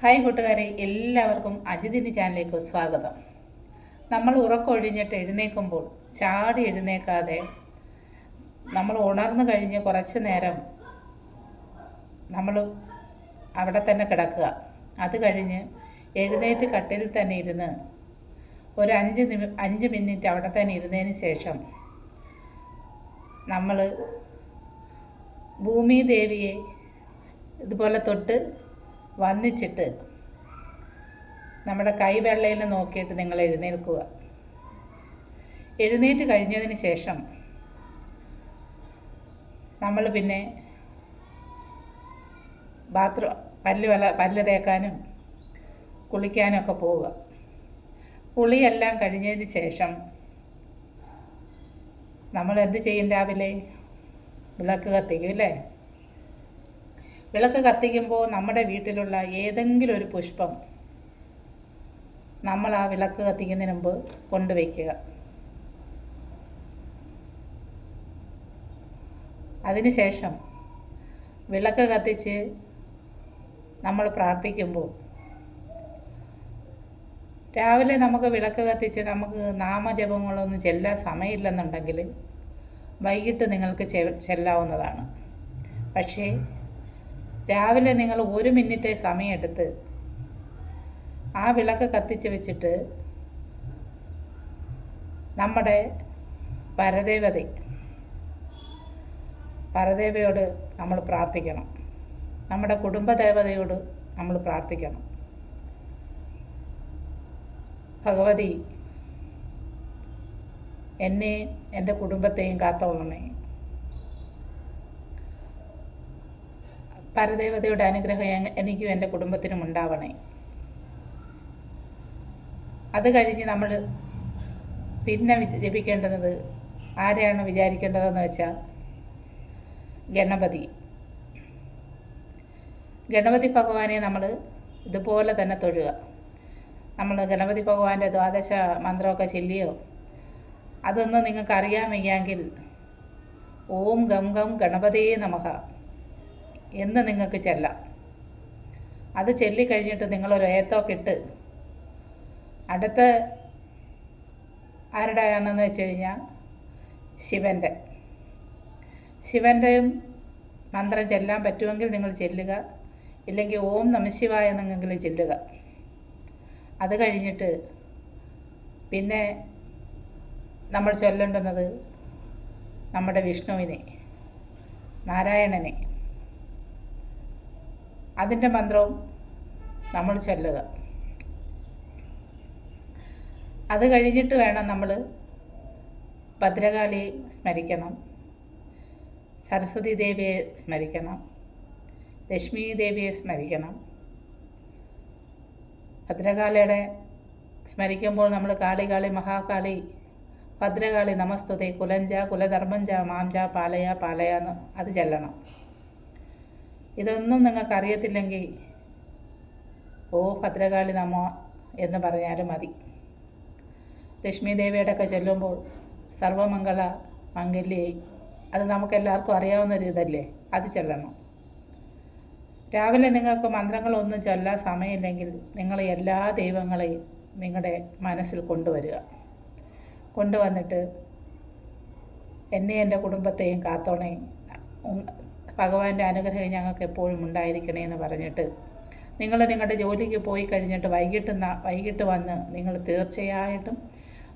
Hi കൂട്ടുകാരെ. എല്ലാവർക്കും അജിതിന്റെ ചാനലിലേക്ക് സ്വാഗതം. നമ്മൾ ഉറക്കൊഴിഞ്ഞിട്ട് എഴുന്നേൽക്കുമ്പോൾ ചാടി എഴുന്നേക്കാതെ നമ്മൾ ഉണർന്നു കഴിഞ്ഞ് കുറച്ച് നേരം നമ്മൾ അവിടെ തന്നെ കിടക്കുക. അത് കഴിഞ്ഞ് എഴുന്നേറ്റ് കട്ടിൽ തന്നെ ഇരുന്ന് ഒരു അഞ്ച് നിമി അഞ്ച് മിനിറ്റ് അവിടെ തന്നെ ഇരുന്നതിന് ശേഷം നമ്മൾ ഭൂമി ദേവിയെ ഇതുപോലെ തൊട്ട് വന്നിച്ചിട്ട് നമ്മുടെ കൈവെള്ളയിൽ നോക്കിയിട്ട് നിങ്ങൾ എഴുന്നേൽക്കുക. എഴുന്നേറ്റ് കഴിഞ്ഞതിന് ശേഷം നമ്മൾ പിന്നെ ബാത്റൂം പല്ല് വെള്ള പല്ല് തേക്കാനും കുളിക്കാനും ഒക്കെ പോവുക. കുളിയെല്ലാം കഴിഞ്ഞതിന് ശേഷം നമ്മൾ എന്ത് ചെയ്യും രാവിലെ? വിളക്ക് കത്തിക്കും അല്ലേ? വിളക്ക് കത്തിക്കുമ്പോൾ നമ്മുടെ വീട്ടിലുള്ള ഏതെങ്കിലും ഒരു പുഷ്പം നമ്മൾ ആ വിളക്ക് കത്തിക്കുന്നതിന് മുമ്പ് കൊണ്ടുവയ്ക്കുക. അതിനുശേഷം വിളക്ക് കത്തിച്ച് നമ്മൾ പ്രാർത്ഥിക്കുമ്പോൾ രാവിലെ നമുക്ക് വിളക്ക് കത്തിച്ച് നമുക്ക് നാമജപങ്ങളൊന്നും ചെല്ലാൻ സമയമില്ലെന്നുണ്ടെങ്കിൽ വൈകിട്ട് നിങ്ങൾക്ക് ചെല്ലാവുന്നതാണ്. പക്ഷേ രാവിലെ നിങ്ങൾ ഒരു മിനിറ്റ് സമയമെടുത്ത് ആ വിളക്ക് കത്തിച്ച് വെച്ചിട്ട് നമ്മുടെ പരദേവത പരദേവയോട് നമ്മൾ പ്രാർത്ഥിക്കണം. നമ്മുടെ കുടുംബദേവതയോട് നമ്മൾ പ്രാർത്ഥിക്കണം. ഭഗവതി എന്നെയും എന്റെ കുടുംബത്തെയും കാത്തോളണേ പരദേവതയുടെ അനുഗ്രഹം എനിക്കും എന്റെ കുടുംബത്തിനും ഉണ്ടാവണേ. അത് കഴിഞ്ഞ് നമ്മൾ പിന്നെ ജപിക്കേണ്ടത് ആരെയാണ് വിചാരിക്കേണ്ടതെന്ന് വെച്ചാൽ ഗണപതി. ഗണപതി ഭഗവാനെ നമ്മൾ ഇതുപോലെ തന്നെ തൊഴുക. നമ്മൾ ഗണപതി ഭഗവാന്റെ ദ്വാദശ മന്ത്രമൊക്കെ ചൊല്ലിയോ അതൊന്ന് നിങ്ങൾക്ക് അറിയാമെങ്കിൽ ഓം ഗം ഗം ഗണപതിയെ നമഃ എന്ന് നിങ്ങൾക്ക് ചെല്ലാം. അത് ചൊല്ലിക്കഴിഞ്ഞിട്ട് നിങ്ങളൊരു ഏത്തൊക്കെ ഇട്ട് അടുത്ത ആരുടെ ആണെന്ന് വെച്ച് കഴിഞ്ഞാൽ ശിവന്റെ ശിവന്റെയും മന്ത്രം ചെല്ലാൻ പറ്റുമെങ്കിൽ നിങ്ങൾ ചെല്ലുക. ഇല്ലെങ്കിൽ ഓം നമശിവായ എന്നെങ്കിലും ചെല്ലുക. അത് കഴിഞ്ഞിട്ട് പിന്നെ നമ്മൾ ചൊല്ലേണ്ടുന്നത് നമ്മുടെ വിഷ്ണുവിനെ നാരായണനെ. അതിന്റെ മന്ത്രവും നമ്മൾ ചൊല്ലുക. അത് കഴിഞ്ഞിട്ട് വേണം നമ്മൾ ഭദ്രകാളിയെ സ്മരിക്കണം. സരസ്വതി ദേവിയെ സ്മരിക്കണം. ലക്ഷ്മി ദേവിയെ സ്മരിക്കണം. ഭദ്രകാളിയുടെ സ്മരിക്കുമ്പോൾ നമ്മൾ കാളി കാളി മഹാകാളി ഭദ്രകാളി നമസ്തുതേ കുലഞ്ച കുലധർമ്മഞ്ച മാംജ പാലയ പാലയ എന്ന് അത് ചെല്ലണം. ഇതൊന്നും നിങ്ങൾക്ക് അറിയത്തില്ലെങ്കിൽ ഓ ഭദ്രകാളി നമോ എന്ന് പറഞ്ഞാലും മതി. ലക്ഷ്മി ദേവിയുടെ ഒക്കെ ചൊല്ലുമ്പോൾ സർവമംഗള മംഗല്യേ അത് നമുക്കെല്ലാവർക്കും അറിയാവുന്ന ഒരു ഇതല്ലേ അത് ചെല്ലണം. രാവിലെ നിങ്ങൾക്ക് മന്ത്രങ്ങളൊന്നും ചൊല്ലാൻ സമയമില്ലെങ്കിൽ നിങ്ങൾ എല്ലാ ദൈവങ്ങളെയും നിങ്ങളുടെ മനസ്സിൽ കൊണ്ടുവരിക. കൊണ്ടുവന്നിട്ട് എന്നെ എന്റെ കുടുംബത്തെയും കാത്തോണേ ഭഗവാന്റെ അനുഗ്രഹം ഞങ്ങൾക്ക് എപ്പോഴും ഉണ്ടായിരിക്കണേ എന്ന് പറഞ്ഞിട്ട് നിങ്ങൾ നിങ്ങളുടെ ജോലിക്ക് പോയി കഴിഞ്ഞിട്ട് വൈകിട്ട് വൈകിട്ട് വന്ന് നിങ്ങൾ തീർച്ചയായിട്ടും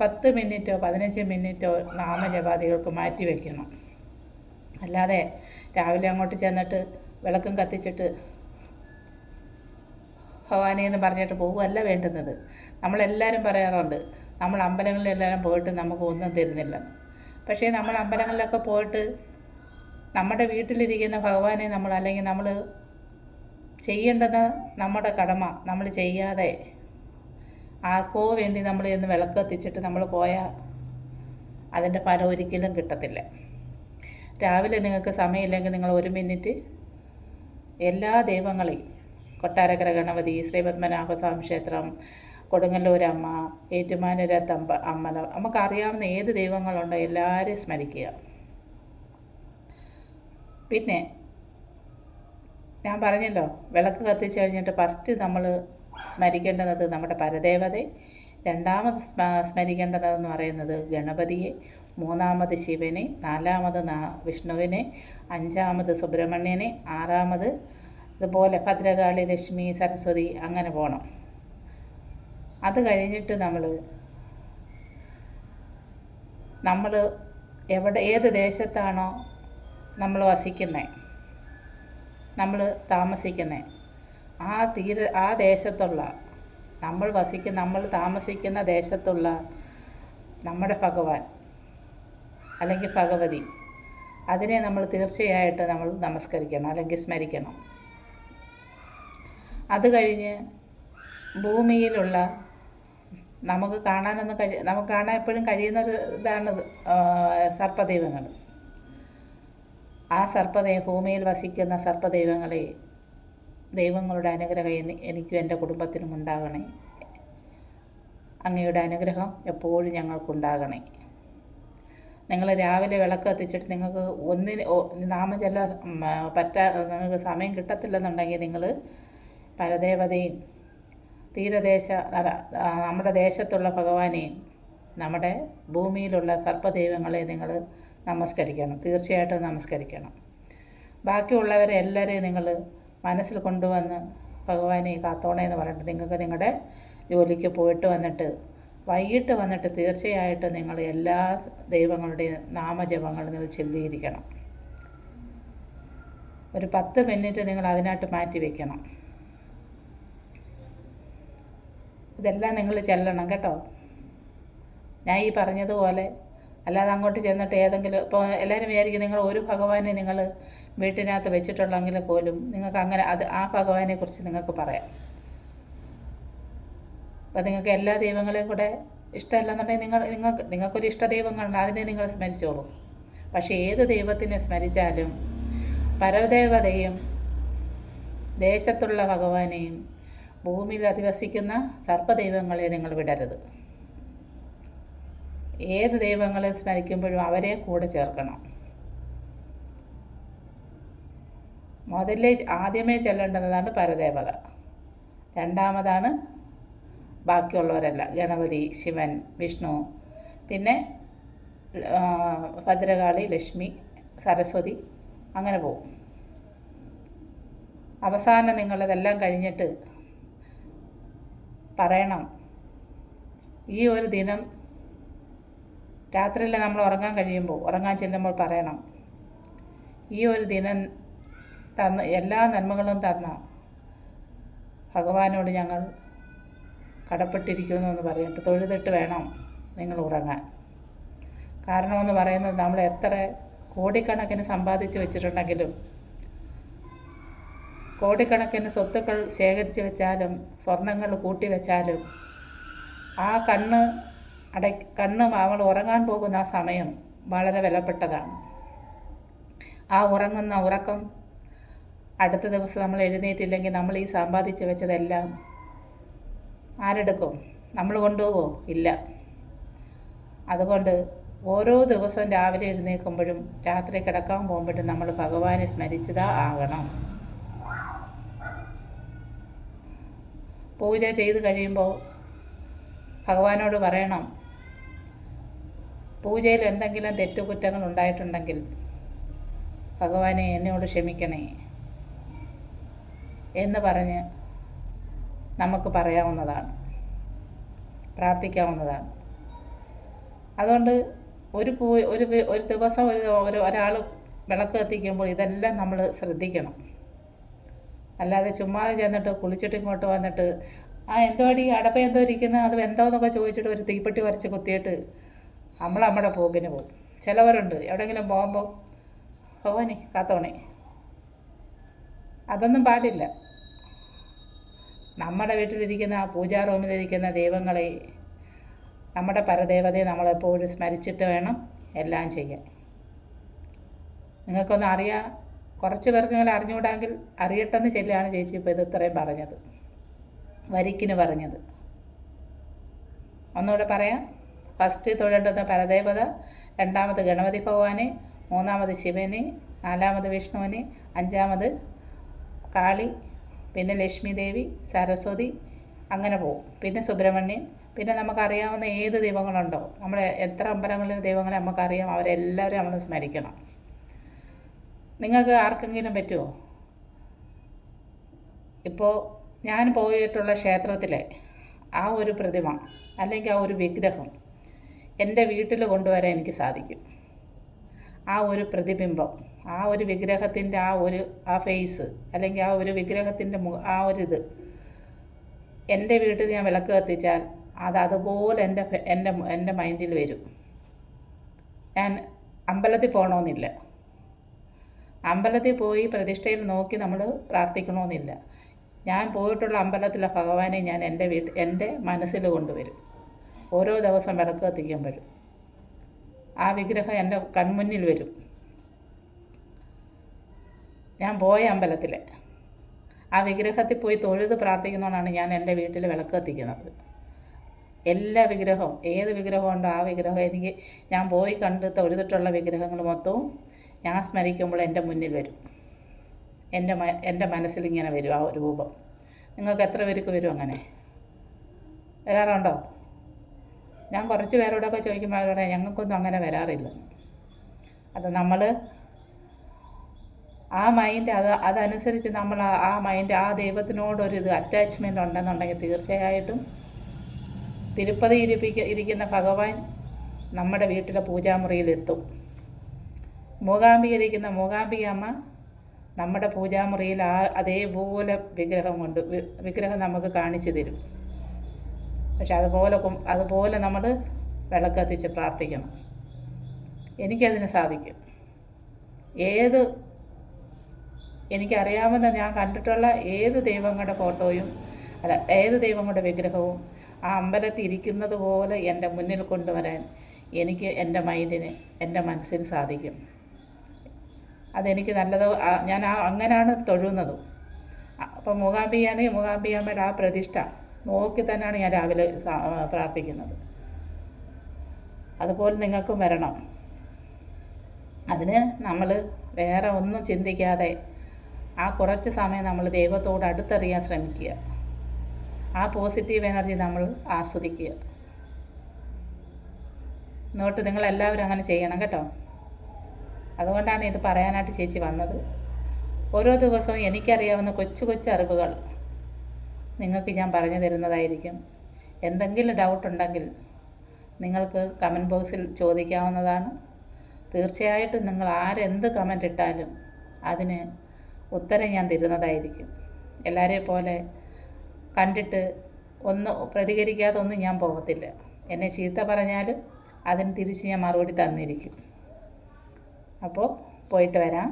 പത്ത് മിനിറ്റോ പതിനഞ്ച് മിനിറ്റോ നാമജപാതികൾക്ക് മാറ്റി വയ്ക്കണം അല്ലാതെ രാവിലെ അങ്ങോട്ട് ചെന്നിട്ട് വിളക്കും കത്തിച്ചിട്ട് ഭഗവാനെ എന്ന് പറഞ്ഞിട്ട് പോകുകയല്ല വേണ്ടുന്നത്. നമ്മളെല്ലാവരും പറയാറുണ്ട് നമ്മൾ അമ്പലങ്ങളിലെല്ലാവരും പോയിട്ട് നമുക്ക് ഒന്നും തരുന്നില്ല. പക്ഷേ നമ്മൾ അമ്പലങ്ങളിലൊക്കെ പോയിട്ട് നമ്മുടെ വീട്ടിലിരിക്കുന്ന ഭഗവാനെ നമ്മൾ അല്ലെങ്കിൽ നമ്മൾ ചെയ്യേണ്ടത് നമ്മുടെ കടമ നമ്മൾ ചെയ്യാതെ ആർക്കോ വേണ്ടി നമ്മൾ ഇന്ന് വിളക്ക് കത്തിച്ചിട്ട് നമ്മൾ പോയാൽ അതിന്റെ ഫലം ഒരിക്കലും കിട്ടത്തില്ല. രാവിലെ നിങ്ങൾക്ക് സമയമില്ലെങ്കിൽ നിങ്ങൾ ഒരു മിനിറ്റ് എല്ലാ ദൈവങ്ങളെയും കൊട്ടാരക്കര ഗണപതി ശ്രീപത്മനാഭസ്വാമി ക്ഷേത്രം കൊടുങ്ങല്ലൂരമ്മ ഏറ്റുമാനൂരത്തമ്പ അമ്മല നമുക്കറിയാവുന്ന ഏത് ദൈവങ്ങളുണ്ടോ എല്ലാവരെയും സ്മരിക്കുക. പിന്നെ ഞാൻ പറഞ്ഞല്ലോ വിളക്ക് കത്തിച്ച് കഴിഞ്ഞിട്ട് ഫസ്റ്റ് നമ്മൾ സ്മരിക്കേണ്ടത് നമ്മുടെ പരദേവതയെ രണ്ടാമത് സ്മ- സ്മരിക്കേണ്ടതെന്ന് പറയുന്നത് ഗണപതിയെ മൂന്നാമത് ശിവനെ നാലാമത് വിഷ്ണുവിനെ അഞ്ചാമത് സുബ്രഹ്മണ്യനെ ആറാമത് ഇതുപോലെ ഭദ്രകാളി ലക്ഷ്മി സരസ്വതി അങ്ങനെ പോകണം അത് കഴിഞ്ഞിട്ട് നമ്മൾ നമ്മൾ എവിടെ ഏത് ദേശത്താണോ നമ്മൾ വസിക്കുന്നത് നമ്മൾ താമസിക്കുന്നത് ആ തീര ആ ദേശത്തുള്ള നമ്മൾ വസിക്കുന്ന നമ്മൾ താമസിക്കുന്ന ദേശത്തുള്ള നമ്മുടെ ഭഗവാൻ അല്ലെങ്കിൽ ഭഗവതി അതിനെ നമ്മൾ തീർച്ചയായിട്ടും നമ്മൾ നമസ്കരിക്കണം അല്ലെങ്കിൽ സ്മരിക്കണം. അത് കഴിഞ്ഞ് ഭൂമിയിലുള്ള നമുക്ക് കാണാനൊന്നും കഴി നമുക്ക് കാണാൻ എപ്പോഴും കഴിയുന്ന ഒരു ഇതാണ് സർപ്പദൈവങ്ങൾ. ആ സർപ്പദൈവ ഭൂമിയിൽ വസിക്കുന്ന സർപ്പദൈവങ്ങളെ ദൈവങ്ങളുടെ അനുഗ്രഹം എനി- എനിക്കും എന്റെ കുടുംബത്തിനും ഉണ്ടാകണേ. അങ്ങയുടെ അനുഗ്രഹം എപ്പോഴും ഞങ്ങൾക്കുണ്ടാകണേ. നിങ്ങൾ രാവിലെ വിളക്ക് കത്തിച്ചിട്ട് നിങ്ങൾക്ക് ഒന്നിന് നാമജല പറ്റാ നിങ്ങൾക്ക് സമയം കിട്ടത്തില്ലെന്നുണ്ടെങ്കിൽ നിങ്ങൾ പരദേവതയും തീരദേശ നമ്മുടെ ദേശത്തുള്ള ഭഗവാനെയും നമ്മുടെ ഭൂമിയിലുള്ള സർപ്പദൈവങ്ങളെ നിങ്ങൾ നമസ്കരിക്കണം. തീർച്ചയായിട്ടും നമസ്കരിക്കണം. ബാക്കിയുള്ളവരെ എല്ലാവരെയും നിങ്ങൾ മനസ്സിൽ കൊണ്ടുവന്ന് ഭഗവാനെ കാത്തോണേ എന്ന് പറഞ്ഞിട്ട് നിങ്ങൾക്ക് നിങ്ങളുടെ ജോലിക്ക് പോയിട്ട് വന്നിട്ട് വൈകിട്ട് വന്നിട്ട് തീർച്ചയായിട്ടും നിങ്ങൾ എല്ലാ ദൈവങ്ങളുടെയും നാമജപങ്ങൾ നിങ്ങൾ ചൊല്ലിയിരിക്കണം ഒരു പത്ത് മിനിറ്റ് നിങ്ങൾ അതിനായിട്ട് മാറ്റി വയ്ക്കണം ഇതെല്ലാം നിങ്ങൾ ചെല്ലണം കേട്ടോ. ഞാൻ ഈ പറഞ്ഞതുപോലെ അല്ലാതെ അങ്ങോട്ട് ചെന്നിട്ട് ഏതെങ്കിലും ഇപ്പോൾ എല്ലാവരും വിചാരിക്കും നിങ്ങൾ ഒരു ഭഗവാനെ നിങ്ങൾ വീട്ടിനകത്ത് വെച്ചിട്ടുള്ളെങ്കിൽ പോലും നിങ്ങൾക്ക് അങ്ങനെ അത് ആ ഭഗവാനെക്കുറിച്ച് നിങ്ങൾക്ക് പറയാം. അപ്പം നിങ്ങൾക്ക് എല്ലാ ദൈവങ്ങളെയും കൂടെ ഇഷ്ടമല്ലെന്നുണ്ടെങ്കിൽ നിങ്ങൾ നിങ്ങൾക്ക് നിങ്ങൾക്കൊരു ഇഷ്ട ദൈവങ്ങളുണ്ട് അതിനെ നിങ്ങൾ സ്മരിച്ചോളൂ. പക്ഷേ ഏത് ദൈവത്തിനെ സ്മരിച്ചാലും പരദേവതയും ദേശത്തുള്ള ഭഗവാനെയും ഭൂമിയിൽ അധിവസിക്കുന്ന സർപ്പദൈവങ്ങളെ നിങ്ങൾ വിടരുത്. ഏത് ദൈവങ്ങളെ സ്മരിക്കുമ്പോഴും അവരെ കൂടെ ചേർക്കണം. മുതലേ ആദ്യമേ ചെല്ലേണ്ടതാണ് പരദേവത. രണ്ടാമതാണ് ബാക്കിയുള്ളവരല്ല ഗണപതി ശിവൻ വിഷ്ണു പിന്നെ ഭദ്രകാളി ലക്ഷ്മി സരസ്വതി അങ്ങനെ പോകും. അവസാനം നിങ്ങളിതെല്ലാം കഴിഞ്ഞിട്ട് പറയണം ഈ ഒരു ദിനം രാത്രിയിൽ നമ്മൾ ഉറങ്ങാൻ കഴിയുമ്പോൾ ഉറങ്ങാൻ ചെല്ലുമ്പോൾ പറയണം. ഈ ഒരു ദിനം തന്ന എല്ലാ നന്മകളും തന്ന ഭഗവാനോട് ഞങ്ങൾ കടപ്പെട്ടിരിക്കുന്നു എന്ന് പറഞ്ഞിട്ട് തൊഴുതിട്ട് വേണം നിങ്ങൾ ഉറങ്ങാൻ. കാരണമെന്ന് പറയുന്നത് നമ്മൾ എത്ര കോടിക്കണക്കിന് സമ്പാദിച്ച് വെച്ചിട്ടുണ്ടെങ്കിലും കോടിക്കണക്കിന് സ്വത്തുക്കൾ ശേഖരിച്ച് വെച്ചാലും സ്വർണങ്ങൾ കൂട്ടി വെച്ചാലും ആ കണ്ണ് അട കണ്ണ് അവൾ ഉറങ്ങാൻ പോകുന്ന ആ സമയം വളരെ വിലപ്പെട്ടതാണ്. ആ ഉറങ്ങുന്ന ഉറക്കം അടുത്ത ദിവസം നമ്മൾ എഴുന്നേറ്റില്ലെങ്കിൽ നമ്മൾ ഈ സമ്പാദിച്ച് വെച്ചതെല്ലാം ആരെടുക്കും? നമ്മൾ കൊണ്ടുപോവോ? ഇല്ല. അതുകൊണ്ട് ഓരോ ദിവസവും രാവിലെ എഴുന്നേൽക്കുമ്പോഴും രാത്രി കിടക്കാൻ പോകുമ്പോഴും നമ്മൾ ഭഗവാനെ സ്മരിച്ചതാ ആകണം പൂജ ചെയ്ത് കഴിയുമ്പോൾ ഭഗവാനോട് പറയണം പൂജയിൽ എന്തെങ്കിലും തെറ്റുകുറ്റങ്ങൾ ഉണ്ടായിട്ടുണ്ടെങ്കിൽ ഭഗവാനെ എന്നോട് ക്ഷമിക്കണേ എന്ന് പറഞ്ഞ് നമുക്ക് പറയാവുന്നതാണ് പ്രാർത്ഥിക്കാവുന്നതാണ്. അതുകൊണ്ട് ഒരു പൂ ഒരു ഒരു ദിവസം ഒരു ഒരു ഒരാൾ വിളക്ക് കത്തിക്കുമ്പോൾ ഇതെല്ലാം നമ്മൾ ശ്രദ്ധിക്കണം. അല്ലാതെ ചുമ്മാതെ ചെന്നിട്ട് കുളിച്ചിട്ട് ഇങ്ങോട്ട് വന്നിട്ട് ആ എന്തോടി അടപ്പ എന്തോ ഇരിക്കുന്നത് അത് എന്തോന്നൊക്കെ ചോദിച്ചിട്ട് ഒരു തീപ്പെട്ടി വരച്ച് കുത്തിയിട്ട് നമ്മൾ നമ്മുടെ പോക്കിന് പോകും. ചിലവരുണ്ട്. എവിടെയെങ്കിലും പോകുമ്പോൾ ഭഗവാനെ കാത്തോണേ. അതൊന്നും പാടില്ല. നമ്മുടെ വീട്ടിലിരിക്കുന്ന പൂജാ റൂമിലിരിക്കുന്ന ദൈവങ്ങളെ നമ്മുടെ പരദേവതയെ നമ്മളെപ്പോഴും സ്മരിച്ചിട്ട് വേണം എല്ലാം ചെയ്യാൻ. നിങ്ങൾക്കൊന്ന് അറിയാം കുറച്ച് പേർക്കെങ്കിലും അറിഞ്ഞുകൂടാങ്കിൽ അറിയട്ടെന്ന് ചെല്ലാണ് ചേച്ചി ഇപ്പോൾ ഇത് ഇത്രയും പറഞ്ഞത്. വരിക്കിന് പറഞ്ഞത്. ഒന്നുകൂടെ പറയാം? ഫസ്റ്റ് തൊഴേണ്ടത് പരദേവത രണ്ടാമത് ഗണപതി ഭഗവാനെ മൂന്നാമത് ശിവനെ നാലാമത് വിഷ്ണുവിനെ അഞ്ചാമത് കാളി പിന്നെ ലക്ഷ്മി ദേവി സരസ്വതി അങ്ങനെ പോകും പിന്നെ സുബ്രഹ്മണ്യൻ. പിന്നെ നമുക്കറിയാവുന്ന ഏത് ദൈവങ്ങളുണ്ടോ നമ്മൾ എത്ര അമ്പലങ്ങളിലെ ദൈവങ്ങളെ നമുക്കറിയാം അവരെല്ലാവരും നമ്മൾ സ്മരിക്കണം. നിങ്ങൾക്ക് ആർക്കെങ്കിലും പറ്റുമോ ഇപ്പോൾ ഞാൻ പോയിട്ടുള്ള ക്ഷേത്രത്തിലെ ആ ഒരു പ്രതിമ അല്ലെങ്കിൽ ആ ഒരു വിഗ്രഹം എന്റെ വീട്ടിൽ കൊണ്ടുവരാൻ എനിക്ക് സാധിക്കും. ആ ഒരു പ്രതിബിംബം ആ ഒരു വിഗ്രഹത്തിന്റെ ആ ഒരു ആ ഫേസ് അല്ലെങ്കിൽ ആ ഒരു വിഗ്രഹത്തിന്റെ മു ആ ഒരു ഇത് എന്റെ വീട്ടിൽ ഞാൻ വിളക്ക് കത്തിച്ചാൽ അത് അതുപോലെ എന്റെ എന്റെ എന്റെ മൈൻഡിൽ വരും. ഞാൻ അമ്പലത്തിൽ പോകണമെന്നില്ല. അമ്പലത്തിൽ പോയി പ്രതിഷ്ഠയിൽ നോക്കി നമ്മൾ പ്രാർത്ഥിക്കണമെന്നില്ല. ഞാൻ പോയിട്ടുള്ള അമ്പലത്തിലെ ഭഗവാനെ ഞാൻ എന്റെ വീട്ടിൽ എന്റെ മനസ്സിൽ കൊണ്ടുവരും. ഓരോ ദിവസം വിളക്ക് കത്തിക്കാൻ വരും. ആ വിഗ്രഹം എന്റെ കൺമുന്നിൽ വരും. ഞാൻ പോയ അമ്പലത്തിൽ ആ വിഗ്രഹത്തിൽ പോയി തൊഴുത് പ്രാർത്ഥിക്കുന്നതുകൊണ്ടാണ് ഞാൻ എന്റെ വീട്ടിൽ വിളക്ക് കത്തിക്കുന്നത്. എല്ലാ വിഗ്രഹവും ഏത് വിഗ്രഹം ഉണ്ടോ ആ വിഗ്രഹം എനിക്ക് ഞാൻ പോയി കണ്ട് തൊഴുതിട്ടുള്ള വിഗ്രഹങ്ങൾ മൊത്തവും ഞാൻ സ്മരിക്കുമ്പോൾ എന്റെ മുന്നിൽ വരും. എന്റെ എന്റെ മനസ്സിൽ ഇങ്ങനെ വരും ആ രൂപം. നിങ്ങൾക്ക് എത്ര പേർക്ക് വരും അങ്ങനെ? വരാറുണ്ടോ? ഞാൻ കുറച്ച് പേരോടൊക്കെ ചോദിക്കുമ്പോൾ അവർ പറയാം ഞങ്ങൾക്കൊന്നും അങ്ങനെ വരാറില്ല. അത് നമ്മൾ ആ മൈൻഡ് അത് അതനുസരിച്ച് നമ്മൾ ആ- മൈൻഡ് ആ ദൈവത്തിനോടൊരിത് അറ്റാച്ച്മെന്റ് ഉണ്ടെന്നുണ്ടെങ്കിൽ തീർച്ചയായിട്ടും തിരുപ്പതി ഇരിപ്പിക്ക ഇരിക്കുന്ന ഭഗവാൻ നമ്മുടെ വീട്ടിലെ പൂജാമുറിയിലെത്തും മൂകാംബിക ഇരിക്കുന്ന മൂകാംബിക അമ്മ നമ്മുടെ പൂജാമുറിയിൽ ആ അതേപോലെ വിഗ്രഹം കൊണ്ട് വിഗ്രഹം നമുക്ക് കാണിച്ചു തരും. പക്ഷെ അതുപോലെ അതുപോലെ നമ്മൾ വിളക്ക് കത്തിച്ച് പ്രാർത്ഥിക്കണം. എനിക്കതിന് സാധിക്കും. ഏത് എനിക്കറിയാവുന്ന ഞാൻ കണ്ടിട്ടുള്ള ഏത് ദൈവങ്ങളുടെ ഫോട്ടോയും അല്ല ഏത് ദൈവങ്ങളുടെ വിഗ്രഹവും ആ അമ്പലത്തിൽ ഇരിക്കുന്നത് പോലെ എന്റെ മുന്നിൽ കൊണ്ടുവരാൻ എനിക്ക് എന്റെ മൈൻഡിന് എന്റെ മനസ്സിന് സാധിക്കും. അതെനിക്ക് നല്ലത് ഞാൻ ആ അങ്ങനെയാണ് തൊഴുന്നതും. അപ്പം മൂകാംബികയാണെങ്കിൽ മൂകാംബികാമ്മയുടെ ആ പ്രതിഷ്ഠ നോക്കി തന്നെയാണ് ഞാൻ രാവിലെ പ്രാർത്ഥിക്കുന്നത്. അതുപോലെ നിങ്ങൾക്കും വരണം. അതിന് നമ്മൾ വേറെ ഒന്നും ചിന്തിക്കാതെ ആ കുറച്ച് സമയം നമ്മൾ ദൈവത്തോട് അടുത്തറിയാൻ ശ്രമിക്കുക. ആ പോസിറ്റീവ് എനർജി നമ്മൾ ആസ്വദിക്കുക. എന്നിട്ട് നിങ്ങളെല്ലാവരും അങ്ങനെ ചെയ്യണം കേട്ടോ. അതുകൊണ്ടാണ് ഇത് പറയാനായിട്ട് ചേച്ചി വന്നത്. ഓരോ ദിവസവും എനിക്കറിയാവുന്ന കൊച്ചു കൊച്ചു അറിവുകൾ. നിങ്ങൾക്ക് ഞാൻ പറഞ്ഞു തരുന്നതായിരിക്കും. എന്തെങ്കിലും ഡൗട്ട് ഉണ്ടെങ്കിൽ നിങ്ങൾക്ക് കമന്റ് ബോക്സിൽ ചോദിക്കാവുന്നതാണ്. തീർച്ചയായിട്ടും നിങ്ങൾ ആരെന്ത് കമന്റ് ഇട്ടാലും അതിന് ഉത്തരം ഞാൻ തരുന്നതായിരിക്കും. എല്ലാവരെയും പോലെ കണ്ടിട്ട് ഒന്ന് പ്രതികരിക്കാതെ ഒന്നും ഞാൻ പോകത്തില്ല എന്നെ ചീത്ത പറഞ്ഞാലും അതിന് തിരിച്ച് ഞാൻ മറുപടി തന്നിരിക്കും. അപ്പോൾ പോയിട്ട് വരാം.